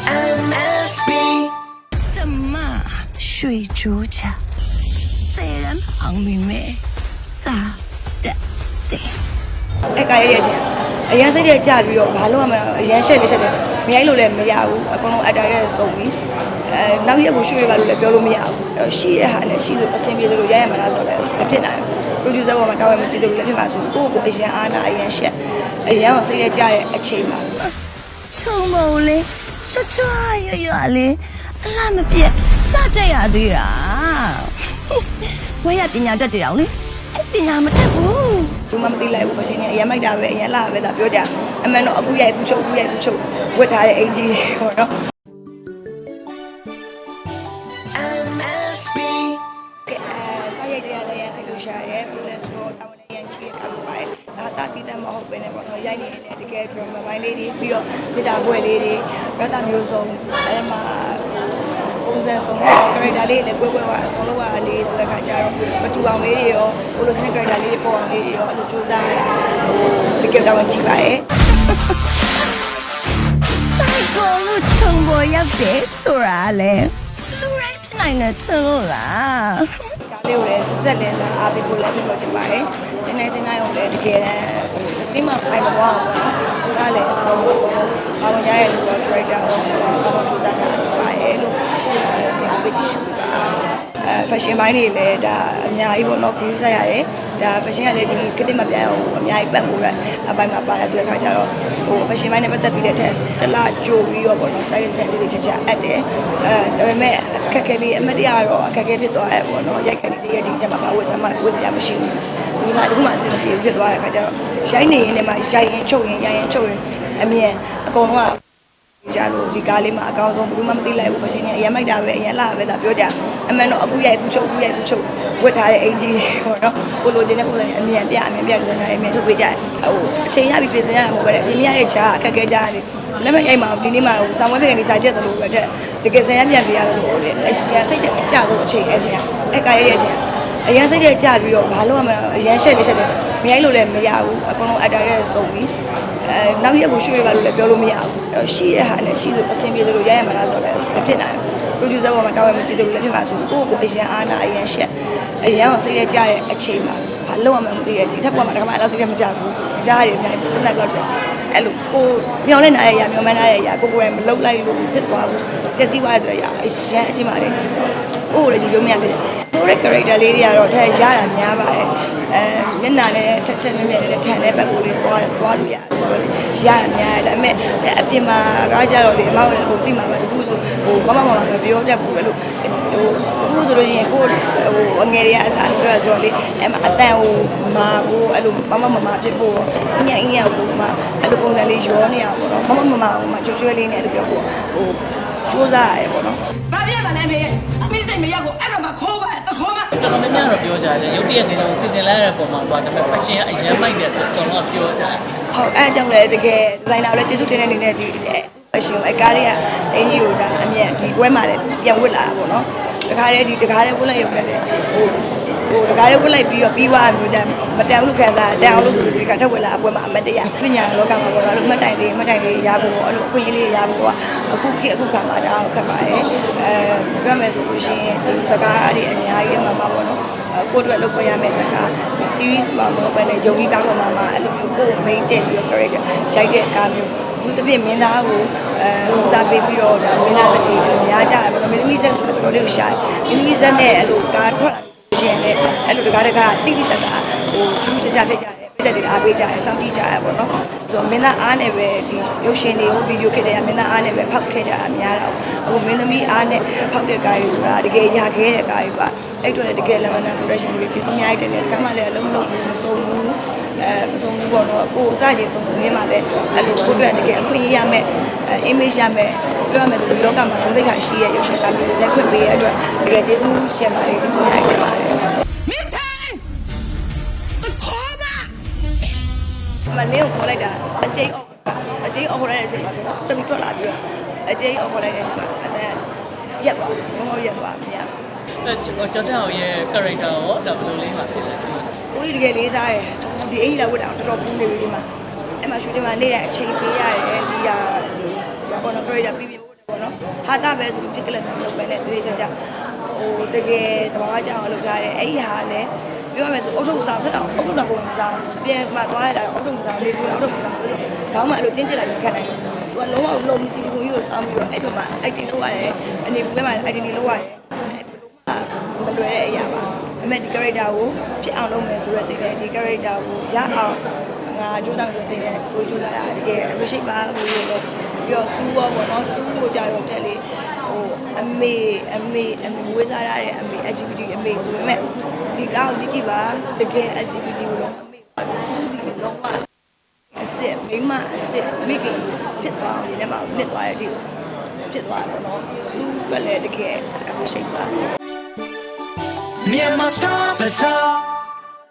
MSB 怎么水煮茶？虽然旁边没撒的的。 အဲ့ကားရတဲ့အချိန်အရန်စိတ်တဲ့ကြပြီးတော့ဘာလို့မှမအရန်ရှက်နေရှက်တယ်မရိုက်လို့လည်းမရဘူးအကုန်လုံးအတားရဲစုံပြီးအဲနောက်ရက်ကိုရွှေ့ရပါလို့လည်းပြောလို့မရဘူးအဲ့တော့ရှိရဟာနဲ့ရှိလို့အဆင်ပြေသလိုရရမှာလားဆိုတော့လည်းဖြစ်နိုင်ဘူး producer ဘောမှာတောင်းရမကြည့်လို့လည်းဖြစ်မှာဆိုကိုယ့်ကိုယ်အရန်အားနာအရန်ရှက်အရန်ကိုစိတ်တဲ့ကြတဲ့အချိန်မှာ ချွတ်ချွတ်ရရလေးအလားမပြက်စတက်ရသေးတာဘွဲရပညာတတ်တယ်အောင်လေအဲ့ပညာမတတ်ဘူးဘူးမမသိလိုက်ဘူးခရှင်ကြီးအရင်မိုက်တာပဲအရင်လာပဲဒါပြောကြအမှန်တော့အခုရိုက်အခုချုပ်အခုရိုက်အခုချုပ်ဝတ်ထားတဲ့အင်ဂျီဟောနော်ရိုက်တဲ့ရလဲရစိတ်လို့ရှာရဲ plus တော့တောင်းလည်းရန်ချီရတာပါတယ် တာတည်တတ်မဟုတ်ပဲနဲ့ပေါ့နော်ရိုက်နေတဲ့တကယ် drama ဘိုင်းလေးတွေပြီးတော့မိတာပွဲလေးတွေရတာမျိုးစုံအဲဒီမှာပုံစံဆုံးတဲ့ character လေးလည်းကွဲကွဲဝါအဆုံးလောက်ရလေးဆိုတဲ့ခါကျတော့မတူအောင်လေးတွေရောဘလိုဆိုတဲ့ character လေးတွေပေါ်အောင်လေးတွေရောအဲ့လိုစူးစမ်းရတာဟိုတကယ်တော့ကြည့်ပါတယ်ကိုလူချုံပေါ်ရောက်တယ်ဆိုရလေလူရိုက်ဖြစ်နိုင်တယ်ထင်လို့လားဒါလေးကိုလည်းစက်စက်လေးလာအားပေးဖို့လည်းပြောချင်ပါတယ် စင်းနေစင်းနေအောင်လည်းတကယ်တမ်းအစင်းမဖိုင်မသွားအောင်ပေါ့နော်အစားလည်းအဆုံးပေါ့ဘာဝင်ရရဲ့လူတော့ director ဟောဘာလို့စူးစမ်းတာဖြစ်ပါတယ်လို့အားပေးကြည့်ရှုပါအဲ fashion ဘိုင်းတွေလည်းဒါအများကြီးပေါ့နော် view ဆက်ရတယ်ဒါ fashion ကလည်းဒီကတိမပြန်အောင်အများကြီးပတ်ဖို့ရအပိုင်းမှာပါရဆိုတဲ့ခါကျတော့ဟို fashion ဘိုင်းနဲ့ပတ်သက်ပြီးတဲ့ထက်တလားကြိုပြီးတော့ပေါ့နော် stylist တွေလေးချက်ချက်အပ်တယ်အဲဒါပေမဲ့အခက်အခဲလေးအမတ်တရတော့အခက်အခဲဖြစ်သွားတယ်ပေါ့နော်ရိုက်ခဏတည်းရဲ့ဒီတက်မှာပါဝတ်စမ်းမဝတ်စရာမရှိဘူးလူသားတခုမှအဆင်မပြေဘူးဖြစ်သွားတဲ့ခါကျတော့ရိုက်နေရင်လည်းမှရိုက်ရင်ချုပ်ရင်ရိုက်ရင်ချုပ်ရင်အမြင်အကုန်လုံးကကြလို့ဒီကားလေးမှာအကောင်းဆုံးဘယ်သူမှမသိလိုက်ဘူးဖရှင်ကြီးအရင်မိုက်တာပဲအရင်လာပဲဒါပြောကြ အမှန်တော့အခုရိုက်အခုချုပ်အခုရိုက်အခုချုပ်ဝတ်ထားတဲ့အင်ဂျီတွေပေါ့နော်ကိုလိုချင်တဲ့ပုံစံတွေအမြန်ပြအမြန်ပြဒီဇိုင်နာတွေအမြန်ထုတ်ပေးကြတယ်ဟိုအချိန်ရပြီးပြင်ဆင်ရမှာမဟုတ်ပဲအချိန်ရတဲ့ကြားအခက်ခဲကြားတယ်လက်မရိုက်မှာဒီနေ့မှာဟိုဆောင်းဝဲဖေကနေစာချက်တယ်လို့ပဲတဲ့တကယ်စင်ရပြန်ပြရတယ်လို့လေအရင်စိတ်တဲ့အကြဆုံးအချိန်အချိန်အဲ့ကားရတဲ့အချိန်အရင်စိတ်တဲ့ကြပြီးတော့ဘာလို့မှအရင်ရှက်နေရှက်တယ်မရိုက်လို့လည်းမရဘူးအကုန်လုံးအတားရဲစုံပြီးအဲနောက်ရက်ကိုရွှေ့ရပါလို့လည်းပြောလို့မရဘူးအဲ့တော့ရှိရဟာနဲ့ရှိလို့အဆင်ပြေသလိုရရမှာလားဆိုတော့လည်းဖြစ်နိုင်ဘူး producer ဘောမှာတောင်းရမကြည့်လို့လည်းဖြစ်မှာဆိုကိုယ့်ကိုယ်အရင်အားနာအရင်ရှက်အရင်ကစိတ်ရကြတဲ့အချိန်မှာဘာလို့မှမသိတဲ့အချိန်ထပ်ပေါ်မှာတခါမှအဲ့လိုစိတ်ရမကြဘူးကြားရတယ်အများကြီးတက်တက်တော့တယ်အဲ့လိုကိုမျောလဲနားရရမျောမနားရရကိုကိုယ်ကမလုတ်လိုက်လို့ဖြစ်သွားဘူးပျက်စီးသွားဆိုရအရင်အချိန်မှာလေကိုယ်ကိုလည်းယူလို့မရဖြစ်တယ်ဆိုတဲ့ character လေးတွေကတော့ထက်ရတာများပါတယ်အဲမျက်နှာနဲ့ထက်ထက်မြက်မြက်နဲ့ထန်တဲ့ဘက်ကိုလေးသွားသွားလို့ရဆိုတော့လေရတာများတယ်ဒါပေမဲ့အပြင်မှာကားကြတော့လေအမောက်လည်းအကုန်သိမှာပါတခုဆို ဟိုမမမမမပြောတတ်ဘူးပဲလို့ဟိုအခုဆိုလို့ရင်ကိုဟိုအငယ်တွေကအစားပြောဆိုတော့လေအဲ့မှာအတန်ဟိုမာဖို့အဲ့လိုမမမမဖြစ်ဖို့အင်းအင်းရကိုမှအဲ့လိုပုံစံလေးရောနေအောင်ပေါ့နော်မမမမဟိုမှာချွတ်ချွဲလေးနဲ့အဲ့လိုပြောဖို့ဟိုစူးစမ်းရတယ်ပေါ့နော်ဘာဖြစ်မှလဲမေအမေစိတ်မရဘူးအဲ့တော့မှခိုးပါတခိုးမတော်တော်များများတော့ပြောကြတယ်ရုပ်တရက်နေတော့စီစဉ်လိုက်ရတဲ့ပုံမှာကွာဒါပေမဲ့ fashion ကအရင်မိုက်တယ်ဆိုတော့တော့ပြောကြတယ်ဟုတ်အဲအကြောင်းလည်းတကယ်ဒီဇိုင်နာကိုလည်းကျေးဇူးတင်တဲ့အနေနဲ့ဒီ ဖက်ရှင်ကိုအကားတွေကအင်ဂျီကိုဒါအမြင်ဒီပွဲမှာလည်းပြန်ဝတ်လာတာပေါ့နော်တခါတည်းဒီတခါတည်းဝတ်လိုက်ရုံနဲ့လည်းဟိုဟိုတခါတည်းဝတ်လိုက်ပြီးတော့ပြီးသွားမျိုးကြမတန်ဘူးလို့ခံစားတန်အောင်လို့ဆိုလို့ဒီကထက်ဝတ်လာအပွဲမှာအမတ်တရပညာလောကမှာပေါ့နော်အဲ့လိုမှတ်တိုင်လေးမှတ်တိုင်လေးရဖို့အဲ့လိုအခွင့်အရေးလေးရဖို့ကအခုခေတ်အခုခါမှာဒါခက်ပါတယ်အဲပြောမယ်ဆိုလို့ရှိရင်ဒီစကားတွေအများကြီးမှာမှာပေါ့နော်ကိုယ့်အတွက်လုပ်ခွင့်ရမယ့်စကား series မှာမဟုတ်ဘဲနဲ့ယုံကြည်ကားပေါ်မှာမှာအဲ့လိုမျိုးကိုယ် main တက်ပြီးတော့ character ရိုက်တဲ့ကားမျိုး သူတစ်ပြည့်မင်းသားကိုအဲဦးစားပေးပြီးတော့ဒါမင်းသားစတေးလိုများကြတယ်ပေါ့နော်မင်းသမီးဆက်ဆိုတော့တော်လေးကိုရှာတယ်မင်းသမီးဆက်နဲ့အဲ့လိုကားထွက်လာပြီးခြင်းနဲ့အဲ့လိုတကားတကားတိတိတတ်တာဟိုချူးကြကြဖြစ်ကြတယ်ပြည်သက်တွေအားပေးကြတယ်စောင့်ကြည့်ကြရပေါ့နော်ဆိုတော့မင်းသားအားနဲ့ပဲဒီရုပ်ရှင်တွေဟိုဗီဒီယိုခစ်တွေကမင်းသားအားနဲ့ပဲဖောက်ခဲ့ကြတာများတာအခုမင်းသမီးအားနဲ့ဖောက်တဲ့ကားတွေဆိုတာတကယ်ရခဲ့တဲ့ကားတွေပါအဲ့တော့လည်းတကယ်လမနာ production တွေကျေးဇူးများတယ်ကမှလည်းအလုံးလုံးမဆုံးဘူး အဲမဆုံးဘူးပေါ့နော်ကိုယ်စကြင်ဆုံးဆုံးမြင်ပါလေအဲ့လိုကိုယ်အတွက်တကယ်အခွင့်အရေးရမယ်အဲ image ရမယ်ပြောရမယ်ဆိုဒီလောကမှာသုံးသိက္ခာရှိရဲ့ရုပ်ရှင်ကားမျိုးလက်ခွင့်ပေးရတဲ့အတွက်တကယ်ကျေးဇူးရှင်ပါတယ်ကျေးဇူးများတင်ပါတယ်မင်းထိုင်တခိုးမမလင်းကိုခေါ်လိုက်တာအကျိန်းအောက်အကျိန်းအောက်ခေါ်လိုက်တဲ့အချိန်မှာတမီထွက်လာပြီးတော့အကျိန်းအောက်ခေါ်လိုက်တဲ့အချိန်မှာအတန်ရက်သွားဘုံဘုံရက်သွားမြင်အဲကျောင်းကျောင်းရဲ့ character ရောဒါဘယ်လိုလေးမှဖြစ်လဲကိုကြီးတကယ်လေးစားတယ် ဒီအိမ်ကြီးလာဝတ်တာတော်တော်ပူးနေပြီဒီမှာအဲ့မှာရှူတင်မှာနေတဲ့အချိန်ပေးရတယ်ဒီဟာဒီဘာပေါ်တော့ character ပြီးပြီးဝတ်တယ်ပေါ့နော်ဟာတာပဲဆိုပြီးပြစ်ကလဆန်မလုပ်ပဲနဲ့တရေချာချာဟိုတကယ်တဘာဝကြောင်လုပ်ထားတယ်အဲ့ဒီဟာလည်းပြောရမယ်ဆိုအုတ်ထုပ်စားဖြစ်တော့အုတ်ထုပ်တော့ကိုယ်မစားဘူးအပြင်မှာသွားရတာအုတ်ထုပ်မစားလေးကိုအုတ်ထုပ်မစားဘူးဆိုခေါင်းမှာအဲ့လိုကျင်းကျစ်လိုက်ခံနိုင်တယ်သူကလုံးဝလုံးမစီဘူးကြီးကိုစားပြီးတော့အဲ့ဘက်မှာ item လုပ်ရတယ်အနေဘူးထဲမှာ item တွေလုပ်ရတယ်မလွယ်တဲ့အရာ ပါအမေဒီ character ကိုဖြစ်အောင်လုပ်မယ်ဆိုတဲ့စိတ်နဲ့ဒီ character ကိုရအောင်ငါကြိုးစားမယ်ဆိုတဲ့စိတ်နဲ့ကိုကြိုးစားတာတကယ် appreciate ပါကိုရတော့ပြီးတော့စူးရောပေါ့နော်စူးကိုကြာတော့တက်လေဟိုအမေအမေအမေဝေးစားရတဲ့အမေ LGBT အမေဆိုပေမဲ့ဒီကောက်ကြည့်ကြည့်ပါတကယ် LGBT ကိုတော့အမေပါစူးဒီလုံးဝအစ်စ်မိမအစ်စ်မိခင်ဖြစ်သွားအောင်ဒီထဲမှာနစ်သွားတဲ့အထိကိုဖြစ်သွားတယ်ပေါ့နော်စူးအတွက်လည်းတကယ် appreciate ပါ Myanmar stop us all.